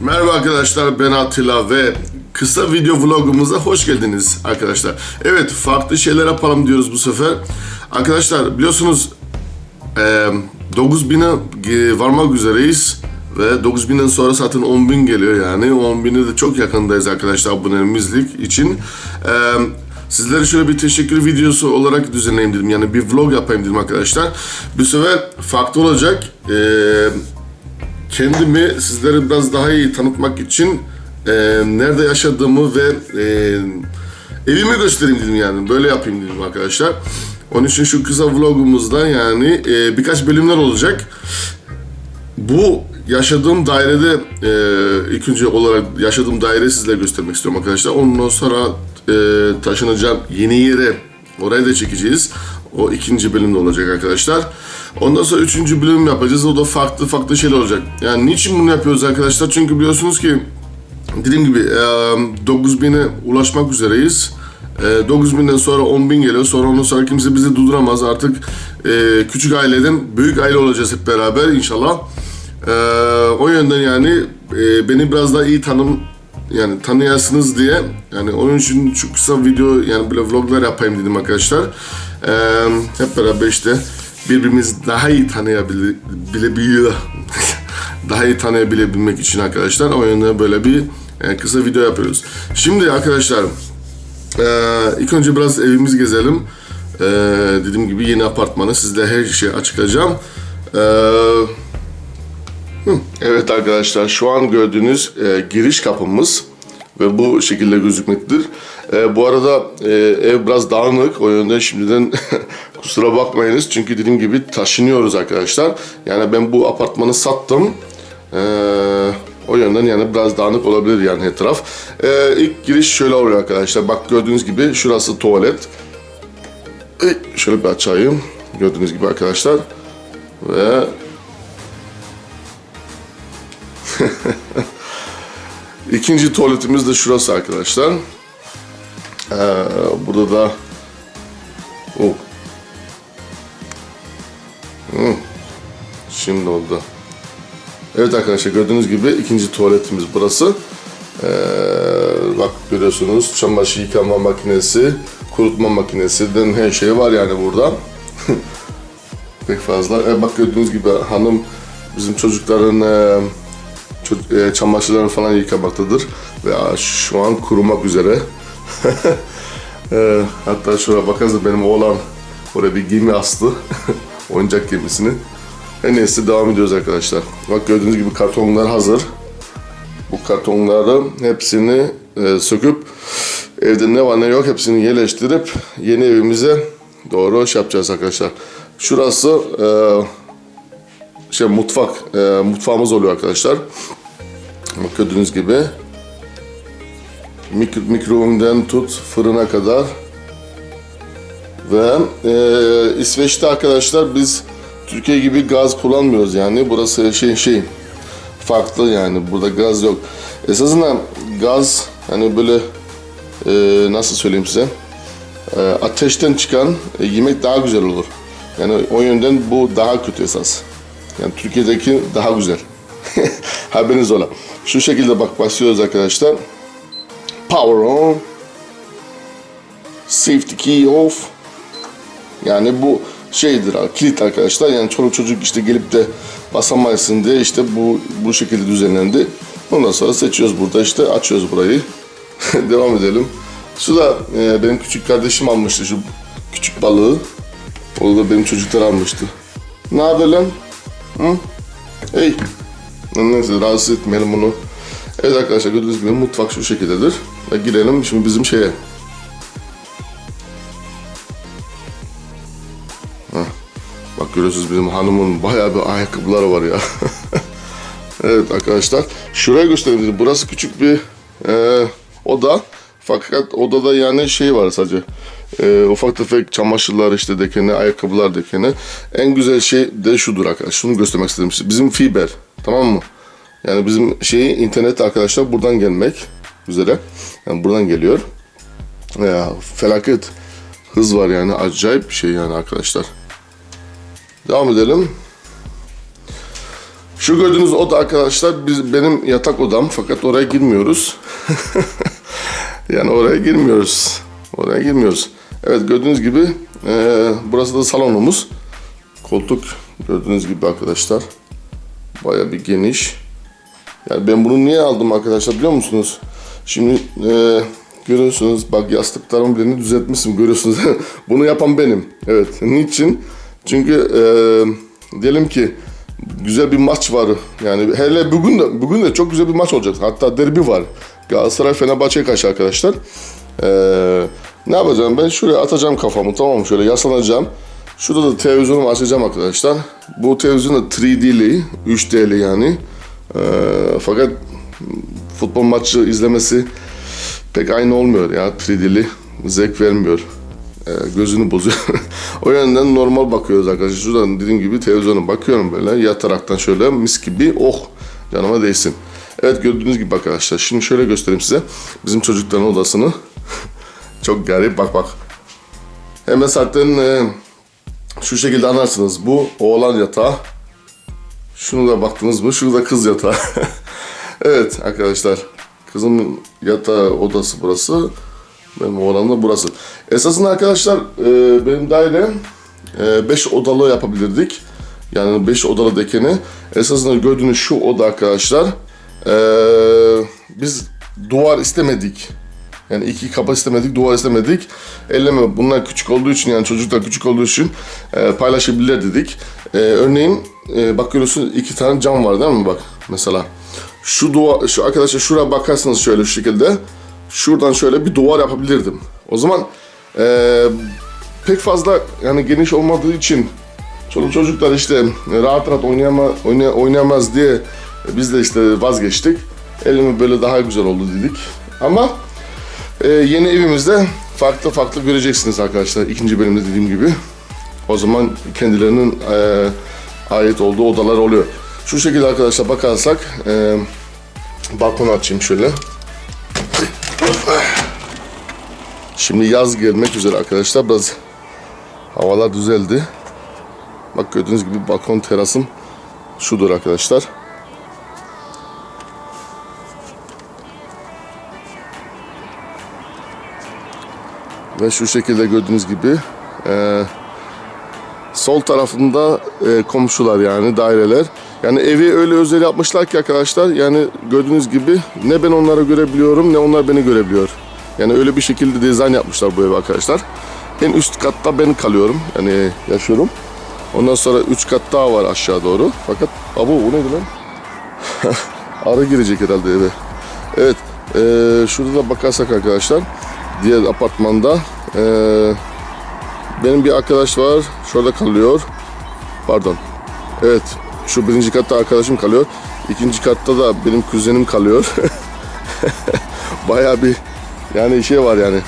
Merhaba arkadaşlar ben Atilla ve kısa video vlogumuza hoş geldiniz arkadaşlar. Evet farklı şeyler yapalım diyoruz bu sefer. Arkadaşlar biliyorsunuz e, 9000'e varmak üzereyiz. Ve 9000'den sonra zaten 10.000 geliyor yani. 10.000'e de çok yakındayız arkadaşlar abonemizlik için. Sizlere şöyle bir teşekkür videosu olarak düzenleyeyim dedim. Yani bir vlog yapayım dedim arkadaşlar. Bu sefer farklı olacak. Eee kendimi sizlere biraz daha iyi tanıtmak için e, nerede yaşadığımı ve e, evimi göstereyim dedim yani. Böyle yapayım dedim arkadaşlar. Onun için şu kısa vlogumuzda yani e, birkaç bölümler olacak. Bu yaşadığım dairede e, ilk olarak yaşadığım daireyi sizlere göstermek istiyorum arkadaşlar. Ondan sonra e, taşınacağım yeni yere orayı da çekeceğiz. O ikinci bölümde olacak arkadaşlar. Ondan sonra üçüncü bölüm yapacağız. O da farklı farklı şeyler olacak. Yani niçin bunu yapıyoruz arkadaşlar? Çünkü biliyorsunuz ki dediğim gibi e, 9000'e ulaşmak üzereyiz. E, 9000'den sonra 10.000 geliyor. Sonra ondan sonra kimse bizi durduramaz. Artık küçük aileden büyük aile olacağız hep beraber inşallah. O yönden yani beni biraz daha iyi tanım yani tanıyasınız diye yani onun için şu kısa video yani böyle vloglar yapayım dedim arkadaşlar. Hep beraber işte birbirimizi daha iyi tanıyabiliyor daha iyi tanıyabilebilmek için arkadaşlar o yönden böyle bir e, kısa video yapıyoruz. Şimdi arkadaşlar e, ilk önce biraz evimiz gezelim. E, dediğim gibi yeni apartmanı sizle her şeyi açıklayacağım. E, evet arkadaşlar şu an gördüğünüz e, giriş kapımız ve bu şekilde gözükmektedir. E, bu arada e, ev biraz dağınık o yönden şimdiden kusura bakmayınız çünkü dediğim gibi taşınıyoruz arkadaşlar. Yani ben bu apartmanı sattım. E, o yönden yani biraz dağınık olabilir yani etraf. E, ilk giriş şöyle oluyor arkadaşlar. Bak gördüğünüz gibi şurası tuvalet. E, şöyle bir açayım. Gördüğünüz gibi arkadaşlar. Ve İkinci tuvaletimiz de şurası arkadaşlar. Ee, burada da oh. Hı. Şimdi oldu. Evet arkadaşlar gördüğünüz gibi ikinci tuvaletimiz burası. Ee, bak görüyorsunuz çamaşır yıkama makinesi, kurutma makinesi, den her şey var yani burada. Pek fazla. Ee, bak gördüğünüz gibi hanım bizim çocukların e, e, çamaşırlarını falan yıkamaktadır ve şu an kurumak üzere. E, hatta şuraya bakarsanız benim oğlan oraya bir gemi astı. Oyuncak gemisini. Her neyse devam ediyoruz arkadaşlar. Bak gördüğünüz gibi kartonlar hazır. Bu kartonların hepsini e, söküp evde ne var ne yok hepsini yerleştirip yeni evimize doğru şey yapacağız arkadaşlar. Şurası e, şey mutfak e, mutfağımız oluyor arkadaşlar. Bak gördüğünüz gibi mikro, mikrofondan tut fırına kadar ve e, İsveç'te arkadaşlar biz Türkiye gibi gaz kullanmıyoruz yani burası şey şey farklı yani burada gaz yok. Esasında gaz hani böyle e, nasıl söyleyeyim size e, ateşten çıkan e, yemek daha güzel olur. Yani o yönden bu daha kötü esas. Yani Türkiye'deki daha güzel. Haberiniz ola. Şu şekilde bak başlıyoruz arkadaşlar. Power on. Safety key off. Yani bu şeydir kilit arkadaşlar. Yani çoluk çocuk işte gelip de basamayasın diye işte bu bu şekilde düzenlendi. Ondan sonra seçiyoruz burada işte açıyoruz burayı. Devam edelim. Şu da e, benim küçük kardeşim almıştı şu küçük balığı. O da benim çocuklar almıştı. Ne haber lan? Hı? Hey. Neyse rahatsız etmeyelim bunu. Evet arkadaşlar gördüğünüz gibi mutfak şu şekildedir. Ve girelim şimdi bizim şeye. Heh. Bak görüyorsunuz bizim hanımın bayağı bir ayakkabıları var ya. evet arkadaşlar. Şuraya göstereyim. Burası küçük bir e, oda. Fakat odada yani şey var sadece. E, ufak tefek çamaşırlar işte dekeni, ayakkabılar dekeni. En güzel şey de şudur arkadaşlar. Şunu göstermek istedim. Bizim fiber. Tamam mı? Yani bizim şeyi internet arkadaşlar buradan gelmek üzere. Yani buradan geliyor. Ya felaket hız var yani acayip bir şey yani arkadaşlar. Devam edelim. Şu gördüğünüz oda arkadaşlar biz, benim yatak odam fakat oraya girmiyoruz. yani oraya girmiyoruz. Oraya girmiyoruz. Evet gördüğünüz gibi e, burası da salonumuz. Koltuk gördüğünüz gibi arkadaşlar. Baya bir geniş. Yani ben bunu niye aldım arkadaşlar biliyor musunuz? Şimdi e, görüyorsunuz bak yastıklarımı birini düzeltmişim görüyorsunuz. bunu yapan benim. Evet. Niçin? Çünkü e, diyelim ki güzel bir maç var. Yani hele bugün de bugün de çok güzel bir maç olacak. Hatta derbi var. Galatasaray Fenerbahçe'ye karşı arkadaşlar. Ee, ne yapacağım ben? Şuraya atacağım kafamı tamam mı? Şöyle yaslanacağım. Şurada da televizyonumu açacağım arkadaşlar. Bu televizyon da 3D'li, 3D'li yani. Ee, fakat futbol maçı izlemesi pek aynı olmuyor ya 3D'li. Zevk vermiyor. Ee, gözünü bozuyor. o yönden normal bakıyoruz arkadaşlar. Şuradan dediğim gibi televizyona bakıyorum böyle yataraktan şöyle mis gibi oh canıma değsin. Evet gördüğünüz gibi arkadaşlar. Şimdi şöyle göstereyim size. Bizim çocukların odasını. Çok garip bak bak. Hemen zaten e, şu şekilde anlarsınız. Bu oğlan yatağı. Şunu da baktınız mı? Şurada kız yatağı. evet arkadaşlar. Kızımın yatağı odası burası. Benim oğlan da burası. Esasında arkadaşlar e, benim daire 5 odalı yapabilirdik. Yani 5 odalı dekeni. Esasında gördüğünüz şu oda arkadaşlar. e, biz duvar istemedik. Yani iki kapı istemedik, duvar istemedik. Elleme bunlar küçük olduğu için yani çocuklar küçük olduğu için e, paylaşabilir dedik. E, örneğin e, bak görüyorsunuz iki tane cam var değil mi bak mesela. Şu duvar, şu arkadaşlar şuraya bakarsanız şöyle şu şekilde. Şuradan şöyle bir duvar yapabilirdim. O zaman e, pek fazla yani geniş olmadığı için çoluk çocuklar işte rahat rahat oynayama, oynay- oynayamaz diye biz de işte vazgeçtik. Elimi böyle daha güzel oldu dedik. Ama ee, yeni evimizde farklı farklı göreceksiniz arkadaşlar. İkinci bölümde dediğim gibi. O zaman kendilerinin e, ait olduğu odalar oluyor. Şu şekilde arkadaşlar bakarsak e, balkonu açayım şöyle. Şimdi yaz gelmek üzere arkadaşlar. Biraz havalar düzeldi. Bak gördüğünüz gibi balkon terasım şudur arkadaşlar. Ve şu şekilde gördüğünüz gibi e, sol tarafında e, komşular yani daireler. Yani evi öyle özel yapmışlar ki arkadaşlar yani gördüğünüz gibi ne ben onları görebiliyorum ne onlar beni görebiliyor. Yani öyle bir şekilde dizayn yapmışlar bu evi arkadaşlar. En üst katta ben kalıyorum yani yaşıyorum. Ondan sonra üç kat daha var aşağı doğru. Fakat abu bu neydi lan? Arı girecek herhalde eve. Evet e, şurada da bakarsak arkadaşlar diğer apartmanda e, benim bir arkadaş var şurada kalıyor. Pardon. Evet şu birinci katta arkadaşım kalıyor. İkinci katta da benim kuzenim kalıyor. Baya bir yani şey var yani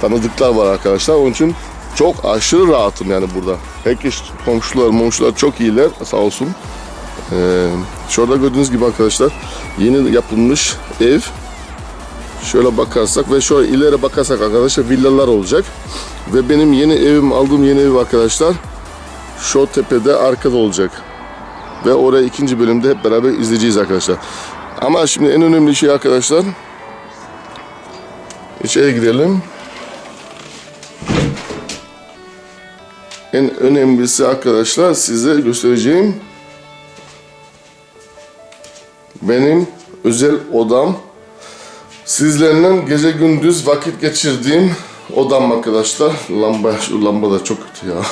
tanıdıklar var arkadaşlar. Onun için çok aşırı rahatım yani burada. Herkes komşular momşular çok iyiler sağ olsun. Ee, şurada gördüğünüz gibi arkadaşlar yeni yapılmış ev. Şöyle bakarsak ve şöyle ileri bakarsak arkadaşlar villalar olacak. Ve benim yeni evim aldığım yeni ev arkadaşlar şu tepede arkada olacak. Ve oraya ikinci bölümde hep beraber izleyeceğiz arkadaşlar. Ama şimdi en önemli şey arkadaşlar içeri girelim. En önemlisi arkadaşlar size göstereceğim benim özel odam Sizlerle gece gündüz vakit geçirdiğim odam arkadaşlar. Lamba, şu lamba da çok kötü ya.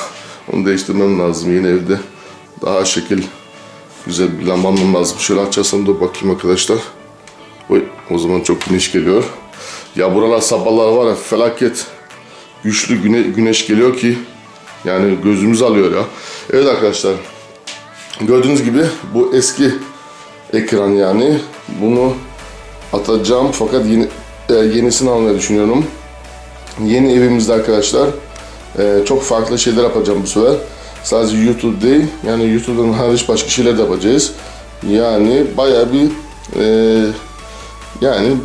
Onu değiştirmem lazım yeni evde. Daha şekil güzel bir lamba almam lazım. Şöyle açarsam da bakayım arkadaşlar. Oy, o zaman çok güneş geliyor. Ya buralar sabahlar var ya felaket güçlü güne, güneş geliyor ki yani gözümüz alıyor ya. Evet arkadaşlar gördüğünüz gibi bu eski ekran yani bunu atacağım fakat yeni, e, yenisini almayı düşünüyorum. Yeni evimizde arkadaşlar e, çok farklı şeyler yapacağım bu sefer. Sadece YouTube değil yani YouTube'dan hariç başka şeyler de yapacağız. Yani baya bir e, yani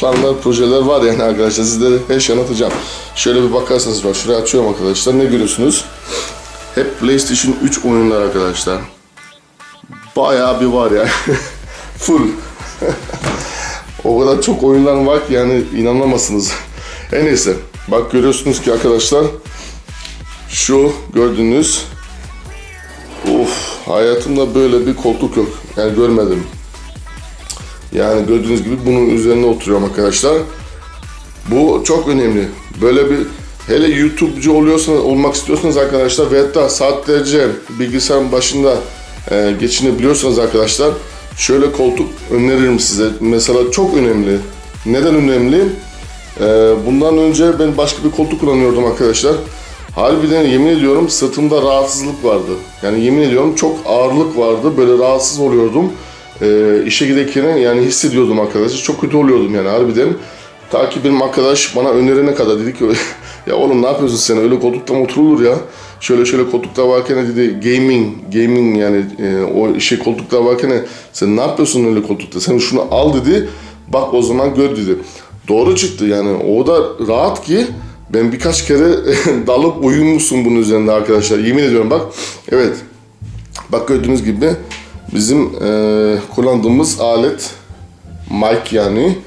planlar, projeler var yani arkadaşlar. Sizlere her şey anlatacağım. Şöyle bir bakarsanız var. Şuraya açıyorum arkadaşlar. Ne görüyorsunuz? Hep PlayStation 3 oyunlar arkadaşlar. bayağı bir var ya. Full. o kadar çok oyunlar var ki yani inanamazsınız. En neyse. Bak görüyorsunuz ki arkadaşlar şu gördüğünüz Of hayatımda böyle bir koltuk yok. Yani görmedim. Yani gördüğünüz gibi bunun üzerine oturuyorum arkadaşlar. Bu çok önemli. Böyle bir hele YouTube'cu oluyorsanız olmak istiyorsanız arkadaşlar ve hatta saatlerce bilgisayarın başında e, geçinebiliyorsanız arkadaşlar şöyle koltuk öneririm size. Mesela çok önemli. Neden önemli? E, bundan önce ben başka bir koltuk kullanıyordum arkadaşlar. Harbiden yemin ediyorum sırtımda rahatsızlık vardı. Yani yemin ediyorum çok ağırlık vardı. Böyle rahatsız oluyordum. E, işe giderken yani hissediyordum arkadaşlar. Çok kötü oluyordum yani harbiden. Ta ki benim arkadaş bana önerene kadar dedi ki ya oğlum ne yapıyorsun sen öyle koltukta mı oturulur ya? Şöyle şöyle koltukta varken dedi gaming, gaming yani e, o şey koltukta varken sen ne yapıyorsun öyle koltukta? Sen şunu al dedi. Bak o zaman gör dedi. Doğru çıktı yani o da rahat ki ben birkaç kere dalıp uyumuşsun bunun üzerinde arkadaşlar. Yemin ediyorum bak. Evet. Bak gördüğünüz gibi bizim e, kullandığımız alet mic yani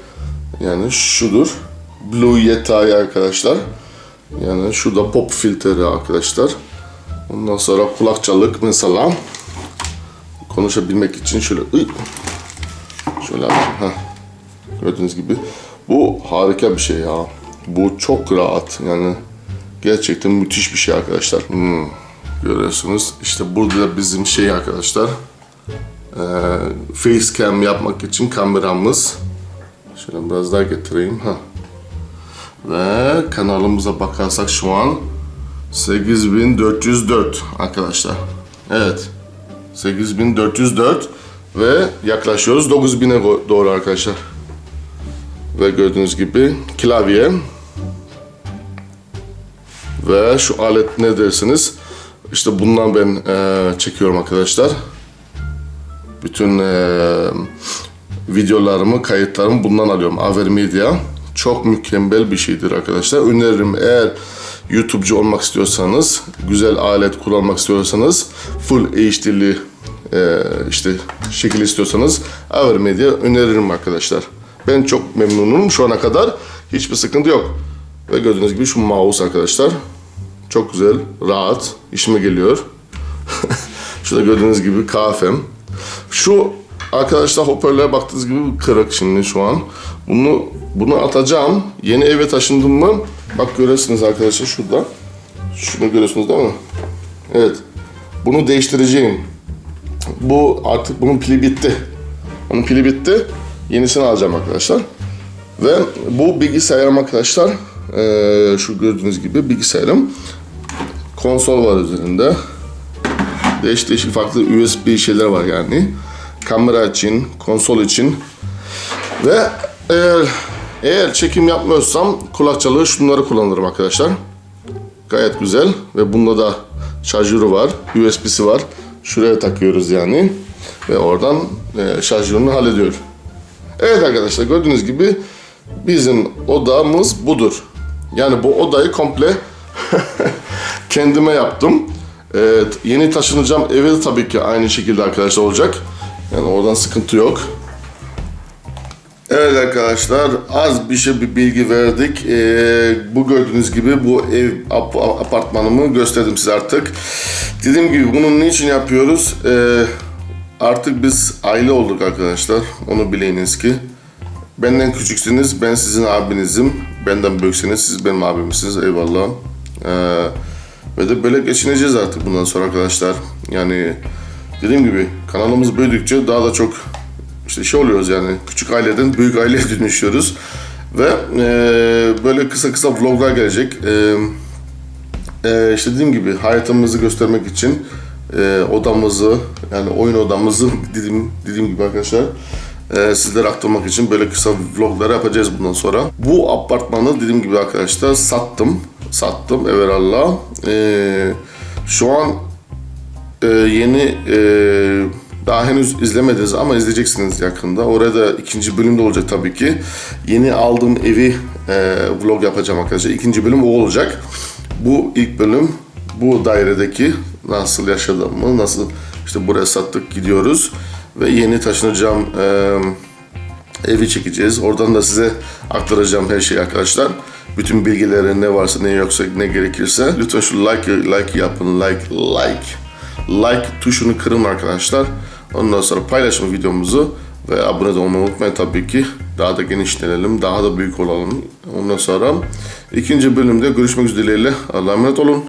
yani şudur. Blue Yeti arkadaşlar. Yani şurada pop filtre arkadaşlar. Ondan sonra kulakçalık mesela. Konuşabilmek için şöyle şöyle ha gördüğünüz gibi bu harika bir şey ya. Bu çok rahat yani gerçekten müthiş bir şey arkadaşlar. Hmm, görüyorsunuz işte burada da bizim şey arkadaşlar e, facecam yapmak için kameramız. Şöyle biraz daha getireyim. Ha. Ve kanalımıza bakarsak şu an 8404 arkadaşlar. Evet. 8404 ve yaklaşıyoruz 9000'e go- doğru arkadaşlar. Ve gördüğünüz gibi klavye ve şu alet ne dersiniz? İşte bundan ben eee, çekiyorum arkadaşlar. Bütün eee, videolarımı, kayıtlarımı bundan alıyorum. Aver Media. Çok mükemmel bir şeydir arkadaşlar. Öneririm eğer YouTube'cu olmak istiyorsanız, güzel alet kullanmak istiyorsanız, full HD'li e, işte şekil istiyorsanız Aver Media öneririm arkadaşlar. Ben çok memnunum şu ana kadar. Hiçbir sıkıntı yok. Ve gördüğünüz gibi şu mouse arkadaşlar. Çok güzel, rahat, işime geliyor. Şurada gördüğünüz gibi kahvem. Şu arkadaşlar hoparlöre baktığınız gibi kırık şimdi şu an. Bunu bunu atacağım. Yeni eve taşındım mı? Bak görüyorsunuz arkadaşlar şurada. Şunu görüyorsunuz değil mi? Evet. Bunu değiştireceğim. Bu artık bunun pili bitti. Onun pili bitti. Yenisini alacağım arkadaşlar. Ve bu bilgisayarım arkadaşlar eee, şu gördüğünüz gibi bilgisayarım konsol var üzerinde. Değişik değişik farklı USB şeyler var yani. Kamera için, konsol için. Ve eğer eğer çekim yapmıyorsam kulakçalığı şunları kullanırım arkadaşlar. Gayet güzel ve bunda da şarjörü var, USB'si var. Şuraya takıyoruz yani ve oradan e, şarjörünü hallediyor. Evet arkadaşlar gördüğünüz gibi bizim odamız budur. Yani bu odayı komple kendime yaptım. Evet, yeni taşınacağım de tabii ki aynı şekilde arkadaşlar olacak. Yani oradan sıkıntı yok. Evet arkadaşlar az bir şey bir bilgi verdik. Ee, bu gördüğünüz gibi bu ev ap- apartmanımı gösterdim size artık. Dediğim gibi bunu niçin yapıyoruz? Ee, artık biz aile olduk arkadaşlar. Onu bileyiniz ki. Benden küçüksünüz, ben sizin abinizim. Benden büyükseniz siz benim abimsiniz. Eyvallah. Ee, ve de böyle geçineceğiz artık bundan sonra arkadaşlar. Yani dediğim gibi kanalımız büyüdükçe daha da çok işte şey oluyoruz yani küçük aileden büyük aileye dönüşüyoruz. Ve e, böyle kısa kısa vloglar gelecek. E, e, işte dediğim gibi hayatımızı göstermek için e, odamızı yani oyun odamızı dediğim, dediğim gibi arkadaşlar e, sizlere aktarmak için böyle kısa vloglar yapacağız bundan sonra. Bu apartmanı dediğim gibi arkadaşlar sattım. Sattım evvelallah. E, şu an e, yeni e, daha henüz izlemediniz ama izleyeceksiniz yakında. Orada ikinci bölüm de olacak tabii ki. Yeni aldığım evi e, vlog yapacağım arkadaşlar. İkinci bölüm o olacak. Bu ilk bölüm bu dairedeki nasıl yaşadığımı, nasıl İşte buraya sattık gidiyoruz. Ve yeni taşınacağım e, evi çekeceğiz. Oradan da size aktaracağım her şeyi arkadaşlar. Bütün bilgileri ne varsa ne yoksa ne gerekirse lütfen şu like like yapın like like like tuşunu kırın arkadaşlar. Ondan sonra paylaşın videomuzu ve abone olmayı unutmayın tabii ki. Daha da genişlenelim, daha da büyük olalım. Ondan sonra ikinci bölümde görüşmek üzere. Allah'a emanet olun.